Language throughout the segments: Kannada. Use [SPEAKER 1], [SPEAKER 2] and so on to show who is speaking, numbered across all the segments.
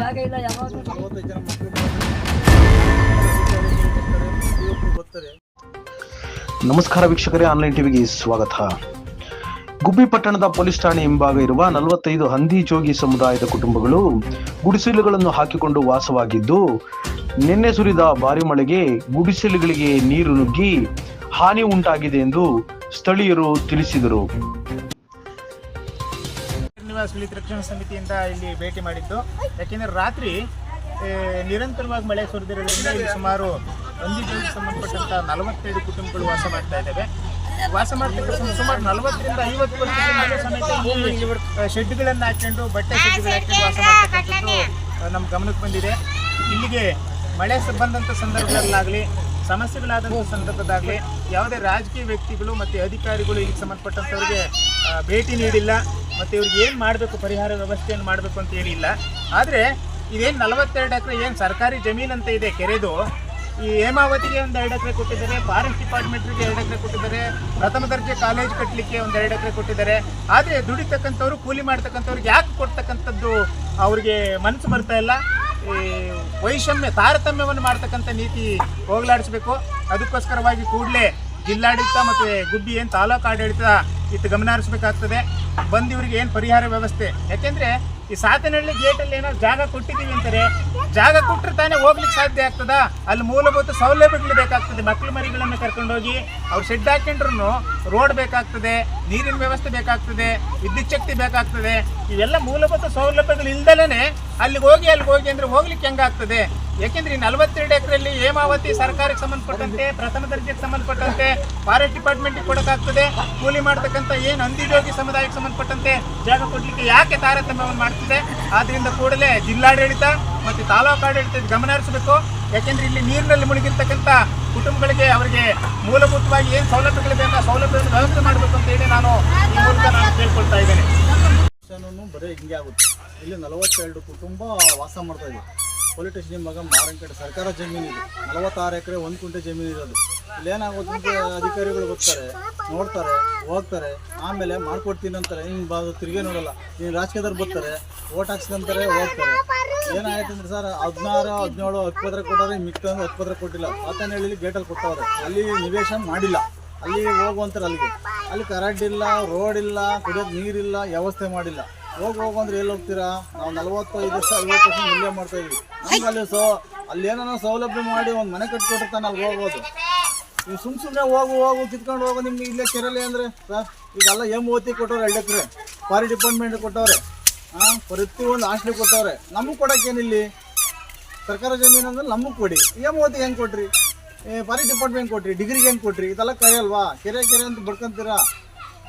[SPEAKER 1] ಜಾಗ ಇಲ್ಲ ಯಾವಾಗ
[SPEAKER 2] ನಲವತ್ತೈದು ಜನ ಮಕ್ಕಳು ಪ್ರತಿಯೊಬ್ಬರು ಬರ್ತಾರೆ.
[SPEAKER 3] ನಮಸ್ಕಾರ ವೀಕ್ಷಕರೇ ಆನ್ಲೈನ್ ಟಿವಿಗೆ ಸ್ವಾಗತ. ಗುಬ್ಬಿ ಪಟ್ಟಣದ ಪೊಲೀಸ್ ಠಾಣೆ ಹಿಂಭಾಗ ಇರುವ ನಲವತ್ತೈದು ಹಂದಿ ಜೋಗಿ ಸಮುದಾಯದ ಕುಟುಂಬಗಳು ಗುಡಿಸಿಲುಗಳನ್ನು ಹಾಕಿಕೊಂಡು ವಾಸವಾಗಿದ್ದು ನಿನ್ನೆ ಸುರಿದ ಭಾರಿ ಮಳೆಗೆ ಗುಡಿಸಲುಗಳಿಗೆ ನೀರು ನುಗ್ಗಿ ಹಾನಿ ಉಂಟಾಗಿದೆ ಎಂದು ಸ್ಥಳೀಯರು ತಿಳಿಸಿದರು.
[SPEAKER 4] ನಿವಾಸ ವಿಳಿತ ರಕ್ಷಣಾ ಸಮಿತಿಯಿಂದ ಇಲ್ಲಿ ಭೇಟಿ ಮಾಡಿದ್ದು. ಯಾಕೆಂದರೆ ರಾತ್ರಿ ನಿರಂತರವಾಗಿ ಮಳೆ ಸುರಿದಿರೋದ್ರಿಂದ ಇಲ್ಲಿ ಸುಮಾರು ಹಂದಿಗಳಿಗೆ ಸಂಬಂಧಪಟ್ಟಂಥ ನಲವತ್ತೈದು ಕುಟುಂಬಗಳು ವಾಸ ಮಾಡ್ತಾ ಇದ್ದಾವೆ. ವಾಸ ಮಾಡ್ತಕ್ಕಂಥ ಸುಮಾರು ನಲವತ್ತರಿಂದ ಐವತ್ತು ವರ್ಷ ಸಮೇತ ಶೆಡ್ಗಳನ್ನು ಹಾಕೊಂಡು ಬಟ್ಟೆ ಶೆಡ್ಗಳು ಹಾಕೊಂಡು ವಾಸ ಮಾಡ್ತಕ್ಕಂಥದ್ದು ನಮ್ಮ ಗಮನಕ್ಕೆ ಬಂದಿದೆ. ಇಲ್ಲಿಗೆ ಮಳೆ ಸಂಬಂಧಂಥ ಬಂದಂಥ ಸಂದರ್ಭದಲ್ಲಾಗಲಿ ಸಮಸ್ಯೆಗಳಾದಂಥ ಸಂದರ್ಭದಾಗಲಿ ಯಾವುದೇ ರಾಜಕೀಯ ವ್ಯಕ್ತಿಗಳು ಮತ್ತು ಅಧಿಕಾರಿಗಳು ಇಲ್ಲಿ ಸಂಬಂಧಪಟ್ಟಂಥವ್ರಿಗೆ ಭೇಟಿ ನೀಡಿಲ್ಲ. ಮತ್ತು ಇವ್ರಿಗೆ ಏನು ಮಾಡಬೇಕು, ಪರಿಹಾರ ವ್ಯವಸ್ಥೆಯನ್ನು ಮಾಡಬೇಕು ಅಂತ ಹೇಳಿಲ್ಲ ಆದರೆ ಇದೇನು ನಲವತ್ತೆರಡು ಎಕರೆ ಏನು ಸರ್ಕಾರಿ ಜಮೀನು ಅಂತ ಇದೆ ಕೆರೆದು, ಈ ಹೇಮಾವತಿಗೆ ಒಂದು ಎರಡು ಎಕರೆ ಕೊಟ್ಟಿದ್ದಾರೆ, ಫಾರೆಸ್ಟ್ ಡಿಪಾರ್ಟ್ಮೆಂಟ್ಗೆ ಎರಡು ಎಕರೆ ಕೊಟ್ಟಿದ್ದಾರೆ, ಪ್ರಥಮ ದರ್ಜೆ ಕಾಲೇಜ್ ಕಟ್ಟಲಿಕ್ಕೆ ಒಂದು ಎರಡು ಎಕರೆ ಕೊಟ್ಟಿದ್ದಾರೆ. ಆದರೆ ದುಡಿತಕ್ಕಂಥವ್ರು, ಕೂಲಿ ಮಾಡ್ತಕ್ಕಂಥವ್ರಿಗೆ ಯಾಕೆ ಕೊಡ್ತಕ್ಕಂಥದ್ದು ಅವ್ರಿಗೆ ಮನಸ್ಸು ಬರ್ತಾ ಇಲ್ಲ? ಈ ವೈಷಮ್ಯ, ತಾರತಮ್ಯವನ್ನು ಮಾಡ್ತಕ್ಕಂಥ ನೀತಿ ಹೋಗಲಾಡಿಸ್ಬೇಕು. ಅದಕ್ಕೋಸ್ಕರವಾಗಿ ಕೂಡಲೇ ಜಿಲ್ಲಾಡಳಿತ ಮತ್ತು ಗುಬ್ಬಿ ಏನು ತಾಲೂಕು ಆಡಳಿತ ಇತ್ತು ಗಮನ ಹರಿಸಬೇಕಾಗ್ತದೆ. ಬಂದು ಇವರಿಗೆ ಏನು ಪರಿಹಾರ ವ್ಯವಸ್ಥೆ? ಯಾಕೆಂದರೆ ಈ ಸಾತನಹಳ್ಳಿ ಗೇಟಲ್ಲಿ ಏನೋ ಜಾಗ ಕೊಟ್ಟಿದ್ದೀವಿ ಅಂತಾರೆ ಜಾಗ ಕೊಟ್ಟರೆ ತಾನೇ ಹೋಗ್ಲಿಕ್ಕೆ ಸಾಧ್ಯ ಆಗ್ತದ? ಅಲ್ಲಿ ಮೂಲಭೂತ ಸೌಲಭ್ಯಗಳು ಬೇಕಾಗ್ತದೆ. ಮಕ್ಕಳು ಮರಿಗಳನ್ನು ಕರ್ಕೊಂಡೋಗಿ ಅವ್ರು ಶೆಡ್ ಹಾಕೊಂಡ್ರು ರೋಡ್ ಬೇಕಾಗ್ತದೆ, ನೀರಿನ ವ್ಯವಸ್ಥೆ ಬೇಕಾಗ್ತದೆ, ವಿದ್ಯುತ್ ಶಕ್ತಿ ಬೇಕಾಗ್ತದೆ. ಇವೆಲ್ಲ ಮೂಲಭೂತ ಸೌಲಭ್ಯಗಳು ಇಲ್ದಲೇ ಅಲ್ಲಿಗೆ ಹೋಗಿ ಅಲ್ಲಿಗೆ ಹೋಗಿ ಅಂದ್ರೆ ಹೋಗ್ಲಿಕ್ಕೆ ಹೆಂಗಾಗ್ತದೆ? ಯಾಕೆಂದ್ರೆ ಈ ನಲವತ್ತೆರಡು ಎಕರೆಯಲ್ಲಿ ಹೇಮಾವತಿ ಸರ್ಕಾರಕ್ಕೆ ಸಂಬಂಧಪಟ್ಟಂತೆ, ಪ್ರಥಮ ದರ್ಜೆಗೆ ಸಂಬಂಧಪಟ್ಟಂತೆ ಫಾರೆಸ್ಟ್ ಡಿಪಾರ್ಟ್ಮೆಂಟ್ಗೆ ಕೊಡೋಕ್ಕಾಗ್ತದೆ. ಕೂಲಿ ಮಾಡ್ತಕ್ಕಂಥ ಏನು ಹಂದಿಜೋಗಿ ಸಮುದಾಯಕ್ಕೆ ಸಂಬಂಧಪಟ್ಟಂತೆ ಜಾಗ ಕೊಡ್ಲಿಕ್ಕೆ ಯಾಕೆ ತಾರತಮ್ಯವನ್ನು ಮಾಡ್ತಿದೆ? ಆದ್ದರಿಂದ ಕೂಡಲೇ ಜಿಲ್ಲಾಡಳಿತ ಮತ್ತು ತಾಲೂಕು ಆಡಳಿತ ಗಮನ ಹರಿಸಬೇಕು ಯಾಕೆಂದರೆ ಇಲ್ಲಿ ನೀರಿನಲ್ಲಿ ಮುಳುಗಿರ್ತಕ್ಕಂಥ ಕುಟುಂಬಗಳಿಗೆ ಅವರಿಗೆ ಮೂಲಭೂತವಾಗಿ ಏನು ಸೌಲಭ್ಯಗಳು ಬೇಕು ಆ ಸೌಲಭ್ಯವನ್ನು ವ್ಯವಸ್ಥೆ ಮಾಡಬೇಕು ಅಂತ ಹೇಳಿ ನಾನು ಈ ಮೂಲಕ ನಾನು ಕೇಳ್ಕೊಳ್ತಾ ಇದ್ದೇನೆ.
[SPEAKER 2] ಬರೀ ಹಿಂಗೆ ಆಗುತ್ತೆ. ಇಲ್ಲಿ ನಲವತ್ತೆರಡು ಕುಟುಂಬ ವಾಸ ಮಾಡ್ತಾ ಇದೆ. ಪೊಲೀಸ್ ಮಗ ಮಾರಂಕಟ್ಟೆ ಸರ್ಕಾರ ಜಮೀನು ಇದೆ ನಲವತ್ತಾರು ಎಕರೆ, ಒಂದು ಕುಂಟೆ ಜಮೀನು ಇರೋದು ಅಂತ ಅಧಿಕಾರಿಗಳು ಬರ್ತಾರೆ ನೋಡ್ತಾರೆ, ಹೋಗ್ತಾರೆ, ಆಮೇಲೆ ಮಾಡ್ಕೊಡ್ತೀನಿ ಅಂತಾರೆ. ಹಿಂಗೆ ಬಾ ತಿರುಗಿ ನೋಡಲ್ಲ. ನೀನು ರಾಜಕೀಯದವ್ರು ಬರ್ತಾರೆ ಓಟ್ ಹಾಕ್ಸ್ಕೊಂತಾರೆ ಹೋಗ್ತಾರೆ. ಏನಾಯ್ತು ಅಂದ್ರೆ ಸರ್, ಹದಿನಾರು, ಹದಿನೇಳು ಹತ್ತು ಕೊಟ್ಟವ್ರೆ ಮಿಕ್ಕಂದು ಹತ್ತು ಪತ್ರ ಕೊಟ್ಟಿಲ್ಲ. ಹೇಳಿ ಗೇಟಲ್ಲಿ ಕೊಟ್ಟವ್ರೆ. ಅಲ್ಲಿ ನಿವೇಶನ ಮಾಡಿಲ್ಲ. ಅಲ್ಲಿ ಹೋಗುವಂತಾರೆ ಅಲ್ಲಿಗೆ. ಅಲ್ಲಿ ಕರೆಂಟ್ ಇಲ್ಲ ರೋಡ್ ಇಲ್ಲ, ಕುಡಿಯೋದು ನೀರಿಲ್ಲ, ವ್ಯವಸ್ಥೆ ಮಾಡಿಲ್ಲ. ಹೋಗಿ ಹೋಗು ಅಂದ್ರೆ ಎಲ್ಲಿ ಹೋಗ್ತೀರಾ? ನಾವು ನಲವತ್ತೈದು ವರ್ಷ ಐವತ್ತು ವರ್ಷ ಇಲ್ಲೇ ಮಾಡ್ತಾ ಇದ್ವಿ. ನಮ್ಗೆ ಅಲ್ಲಿ ಸೊ ಅಲ್ಲಿ ಏನೋ ಸೌಲಭ್ಯ ಮಾಡಿ ಒಂದು ಮನೆ ಕಟ್ಕೊಟ್ಟಿರ್ತಾನೆ, ಅಲ್ಲಿ ಹೋಗ್ಬೋದು. ನೀವು ಸುಮ್ ಸುಮ್ಮನೆ ಹೋಗು ಹೋಗು, ಕಿತ್ಕೊಂಡು ಹೋಗು, ನಿಮ್ಗೆ ಇಲ್ಲೇ ಕೆರಲಿ ಅಂದರೆ ಸರ್ ಈಗೆಲ್ಲ ಎಂ ಓತಿ ಕೊಟ್ಟವ್ರೆ ಎರಡು ಎಕರೆ, ಫಾರಿ ಡಿಪಾರ್ಟ್ಮೆಂಟ್ ಕೊಟ್ಟವ್ರೆ, ಹಾಂ, ಪ್ರತಿ ಒಂದು ಹಾಸ್ಟ್ಲಿಗೆ ಕೊಟ್ಟವ್ರೆ, ನಮಗೆ ಕೊಡೋಕ್ಕೇನಿಲ್ಲಿ? ಸರ್ಕಾರ ಜಮೀನು ಅಂದ್ರೆ ನಮಗೆ ಕೊಡಿ. ಎಂ ಓತಿ ಹೆಂಗೆ ಕೊಟ್ರಿ? ಫಾರಿ ಡಿಪಾರ್ಟ್ಮೆಂಟ್ ಕೊಟ್ರಿ, ಡಿಗ್ರಿಗೆ ಹೆಂಗೆ ಕೊಟ್ರಿ? ಇದೆಲ್ಲ ಕರೆ ಅಲ್ವಾ? ಕೆರೆ ಕೆರೆ ಅಂತ ಬಡ್ಕೊಂತೀರಾ?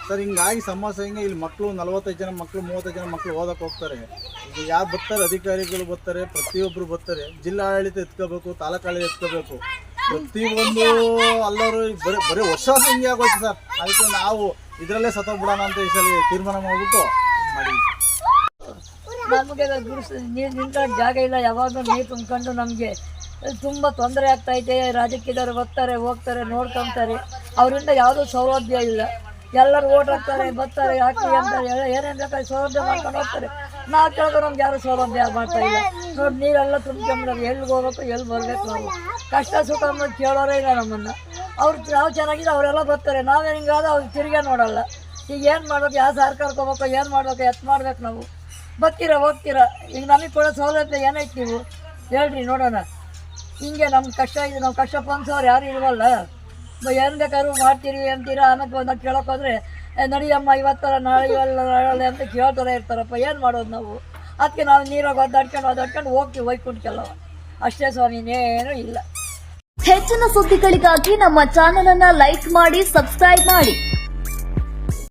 [SPEAKER 2] ಸರ್, ಹಿಂಗಾಗಿ ಸಮಸ್ಯೆ ಹಿಂಗೆ ಇಲ್ಲಿ ಮಕ್ಕಳು ನಲವತ್ತೈದು ಜನ ಮಕ್ಕಳು ಮೂವತ್ತೈದು ಜನ ಮಕ್ಕಳು ಓದಕ್ಕೆ ಹೋಗ್ತಾರೆ. ಈಗ ಯಾರು ಬರ್ತಾರೆ? ಅಧಿಕಾರಿಗಳು ಬರ್ತಾರೆ ಪ್ರತಿಯೊಬ್ಬರು ಬರ್ತಾರೆ. ಜಿಲ್ಲಾಡಳಿತ ಎತ್ಕೋಬೇಕು, ತಾಲೂಕು ಆಡಳಿತ ಎತ್ಕೋಬೇಕು. ಪ್ರತಿಯೊಂದು ಅಲ್ಲವರು ಬರೀ ಬರೀ ವರ್ಷ ಹಿಂಗೆ ಆಗೋಯ್ತು ಸರ್. ಅದಕ್ಕೆ ನಾವು ಇದರಲ್ಲೇ ಸತ್ತೋಗ್ಬಿಡೋಣ ಅಂತ ಈ ಸಲ ತೀರ್ಮಾನ ಮಾಡಿಬಿಟ್ಟು ಮಾಡಿ
[SPEAKER 1] ನಮಗೆ ನೀರು ನಿಂತ ಜಾಗ ಇಲ್ಲ. ಯಾವಾಗಲೂ ನೀರು ತುಂಬ್ಕೊಂಡು ನಮಗೆ ತುಂಬ ತೊಂದರೆ ಆಗ್ತೈತೆ ರಾಜಕೀಯದವ್ರು ಬರ್ತಾರೆ, ಹೋಗ್ತಾರೆ, ನೋಡ್ಕೊತಾರೆ. ಅವರಿಂದ ಯಾವುದೂ ಸೌಲಭ್ಯ ಇಲ್ಲ. ಎಲ್ಲರೂ ಓಟ್ ಹಾಕ್ತಾರೆ, ಬರ್ತಾರೆ ಹಾಕಿ ಅಂತ ಎಲ್ಲ ಏನೇನು ಬೇಕಾದ್ರೆ ಸೌಲಭ್ಯ ಮಾಡ್ಕೊಂಡು ಹೋಗ್ತಾರೆ. ನಾವು ಕೇಳಿದ್ರೆ ನಮ್ಗೆ ಯಾರು ಸೌಲಭ್ಯ ಮಾಡ್ತಾ ಇಲ್ಲ. ನೋಡಿ ನೀರೆಲ್ಲ ತುಂಬ್ಕೊಂಬಿಡೋದು ಎಲ್ಲಿಗೆ ಹೋಗ್ಬೇಕು ಎಲ್ಲಿ ಬರಬೇಕು ನಾವು. ಕಷ್ಟ ಸುಖ ಅನ್ನೋದು ಕೇಳೋರೇ ಇಲ್ಲ ನಮ್ಮನ್ನು. ಅವ್ರು ನಾವು ಚೆನ್ನಾಗಿದೆ ಅವರೆಲ್ಲ ಬರ್ತಾರೆ. ನಾವೇನು ಹಿಂಗಾದ್ರೆ ಅವ್ರು ತಿರುಗೇ ನೋಡಲ್ಲ. ಈಗ ಏನು ಮಾಡ್ಬೇಕು, ಯಾವ ಸರ್ಕಾರಕ್ಕೆ ಹೋಗ್ಬೇಕು ಏನು ಮಾಡ್ಬೇಕು, ಎತ್ ಮಾಡ್ಬೇಕು ನಾವು. ಬರ್ತೀರಾ ಹೋಗ್ತೀರಾ. ಈಗ ನಮಗೆ ಕೊಡೋ ಸೌಲಭ್ಯ ಏನೈತೆ ನೀವು? ಹೇಳ್ರಿ, ನೋಡೋಣ. ಹಿಂಗೆ ನಮ್ಗೆ ಕಷ್ಟ ಇದೆ ನಾವು ಕಷ್ಟ ಪಂಚವ್ರು ಯಾರು ಇಲ್ವಲ್ಲ? ಏನು ಬೇಕಾದ್ರೂ ಮಾಡ್ತೀರಿ ಅಂತೀರಾ ಆಮೇಲೆ ಒಂದು ಕೇಳೋಕೆ ಹೋದ್ರೆ "ಏ, ನಡಿಯಮ್ಮ ಇವತ್ತರ ನಾಳೆ ನಾಳೆ ಅಂತ ಕೇಳ್ತಾರೆ ಇರ್ತಾರಪ್ಪ ಏನು ಮಾಡೋದು ನಾವು? ಅದಕ್ಕೆ ನಾವು ನೀರಾಗ ಒದ್ದಾಡ್ಕೊಂಡು ಒದ್ದಾಡ್ಕೊಂಡು ಹೋಗ್ತೀವಿ ಕೆಲವ. ಅಷ್ಟೇ ಸ್ವಾಮಿ ಏನು ಇಲ್ಲ.
[SPEAKER 5] ಹೆಚ್ಚಿನ ಸುದ್ದಿಗಳಿಗಾಗಿ ನಮ್ಮ ಚಾನೆಲ್ ಅನ್ನ ಲೈಕ್ ಮಾಡಿ ಸಬ್ಸ್ಕ್ರೈಬ್ ಮಾಡಿ.